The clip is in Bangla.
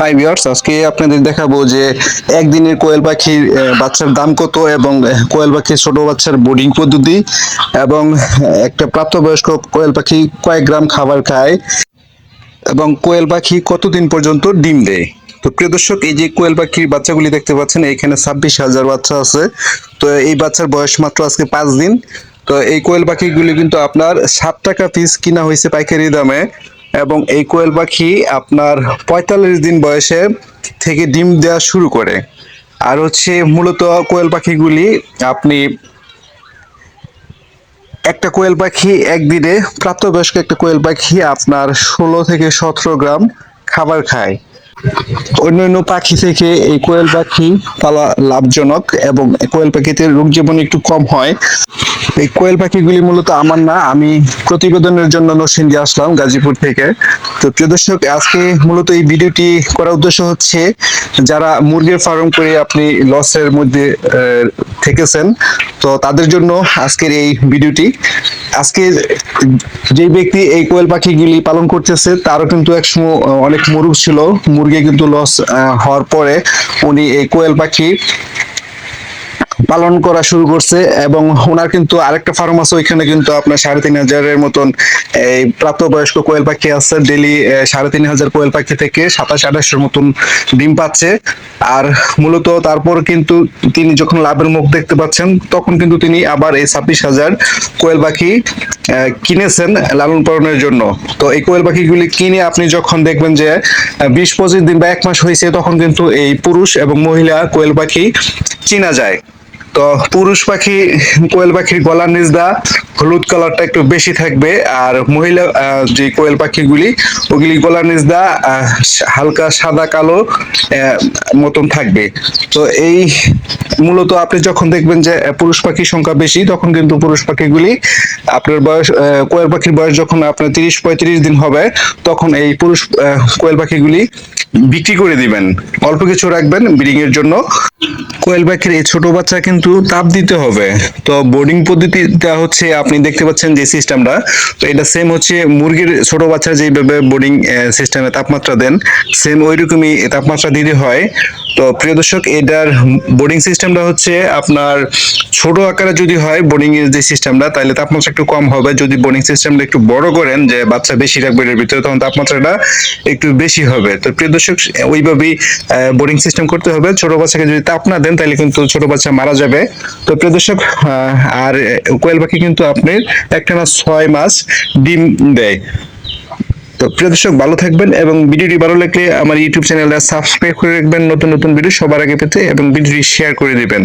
হাই ভিউয়ার্স আজকে আপনাদের দেখাবো যে একদিনের কোয়েল পাখির বাচ্চার দাম কত এবং কোয়েল পাখির ছোট বাচ্চার বোর্ডিং পদ্ধতি এবং একটা প্রাপ্তবয়স্ক কোয়েল পাখি কয়েক গ্রাম খাবার খায় এবং কোয়েল পাখি কতদিন পর্যন্ত ডিম দেয়? তো প্রিয় দর্শক, এই যে কোয়েল পাখির বাচ্চাগুলি দেখতে পাচ্ছেন, এখানে ছাব্বিশ হাজার বাচ্চা আছে। তো এই বাচ্চার বয়স মাত্র আজকে পাঁচ দিন। তো এই কোয়েল পাখিগুলি কিন্তু আপনার সাত টাকা পিস কিনা হয়েছে পাইকারি দামে। এবং এই কোয়েল পাখি আপনার পঁয়তাল্লিশ দিন বয়সে থেকে ডিম দেওয়া শুরু করে। আর হচ্ছে মূলত কোয়েল পাখিগুলি আপনি একটা কোয়েল পাখি একদিনে, প্রাপ্তবয়স্ক একটা কোয়েল পাখি আপনার ষোলো থেকে সতেরো গ্রাম খাবার খায়। অন্যান্য পাখি থেকে এই কোয়েল পাখি পালা লাভজনক এবং কোয়েল পাখিতে রোগ জীবন একটু কম হয়। এই কোয়েল পাখিগুলি মূলত আমার না আমি প্রতিবেদনের জন্য নরসিংদী আসলাম গাজীপুর থেকে। তো প্রিয় দর্শক আজকে মূলত এই ভিডিওটি করার উদ্দেশ্য হচ্ছে যারা মুরগির ফার্ম করে আপনি লসের মধ্যে থেকেছেন তো তাদের জন্য আজকের এই ভিডিওটি। আজকে যে ব্যক্তি এই কোয়েল পাখিগুলি পালন করতেছে তারও কিন্তু একসময় আহ, অনেক মুরগ ছিল। মুরগি কিন্তু লস হওয়ার পরে উনি এই কোয়েল পাখি পালন করা শুরু করছে এবং ওনার কিন্তু আরেকটা ফার্ম আছে, ওইখানে কিন্তু আপনার সাড়ে তিন হাজারের মতন, এই প্রাপ্তবয়স্ক কোয়েল পাখি আছে ডেলি সাড়ে তিন হাজার কোয়েল পাখি থেকে সাতাশ, আঠাশের মতন ডিম পাচ্ছে। আর মূলত তারপর কিন্তু তিনি যখন লাভের মুখ দেখতে পাচ্ছেন, তখন কিন্তু তিনি আবার এই ছাব্বিশ হাজার কোয়েল পাখি কিনেছেন লালন পালনের জন্য। তো এই কোয়েল পাখিগুলি কিনে আপনি যখন দেখবেন যে বিশ, পঁচিশ দিন বা এক মাস হয়েছে, তখন কিন্তু এই পুরুষ এবং মহিলা কোয়েল পাখি চিনা যায়। তো পুরুষ পাখি, কোয়েল পাখির গলার নিচদা, হলুদ কালারটা একটু বেশি থাকবে, আর মহিলা যে কোয়েল পাখিগুলি, ওগুলি গলার নিচদা দা হালকা সাদা কালো মতন থাকবে। তো এই মূলত আপনি যখন দেখবেন যে পুরুষ পাখির সংখ্যা বেশি, তখন কিন্তু পুরুষ পাখিগুলি আপনার বয়স কোয়েল পাখির বয়স যখন আপনার তিরিশ, পঁয়ত্রিশ দিন হবে, তখন এই পুরুষ কোয়েল পাখিগুলি বিক্রি করে দিবেন। অল্প কিছু রাখবেন ব্রিডিং এর জন্য। কোয়েল পাখির এই ছোট বাচ্চা কিন্তু তাপ দিতে হবে। তো বোর্ডিং পদ্ধতিটা হচ্ছে, আপনি দেখতে পাচ্ছেন যে সিস্টেমটা। তো এটা সেম হচ্ছে মুরগির ছোট বাচ্চা যেভাবে বোর্ডিং সিস্টেমে তাপমাত্রা দেন সেম ওইরকমই তাপমাত্রা দিতে হয়। তো প্রিয় দর্শক, এটার বোর্ডিং সিস্টেমটা হচ্ছে আপনার ছোট আকারে যদি হয় বোর্ডিং এর যে সিস্টেমটা তাহলে তাপমাত্রা একটু কম হবে। যদি বোর্ডিং সিস্টেমটা একটু বড় করেন, যে বাচ্চা বেশি রাখবে এর ভিতরে, তখন তাপমাত্রাটা একটু বেশি হবে। তো প্রিয় দর্শক, ওইভাবেই বোর্ডিং সিস্টেম করতে হবে। ছোট বাচ্চাকে যদি তাপ না দেন তাহলে কিন্তু ছোট বাচ্চা মারা যাবে। তো প্রিয় দর্শক আর কোয়েল পাখি কিন্তু আপনার একটানা ছয় মাস ডিম দেয়। তো প্রিয় দর্শক, ভালো থাকবেন এবং ভিডিওটি ভালো লাগলে আমার ইউটিউব চ্যানেলটা সাবস্ক্রাইব করে রাখবেন। নতুন নতুন ভিডিও সবার আগে পেতে এবং ভিডিওটি শেয়ার করে দিবেন।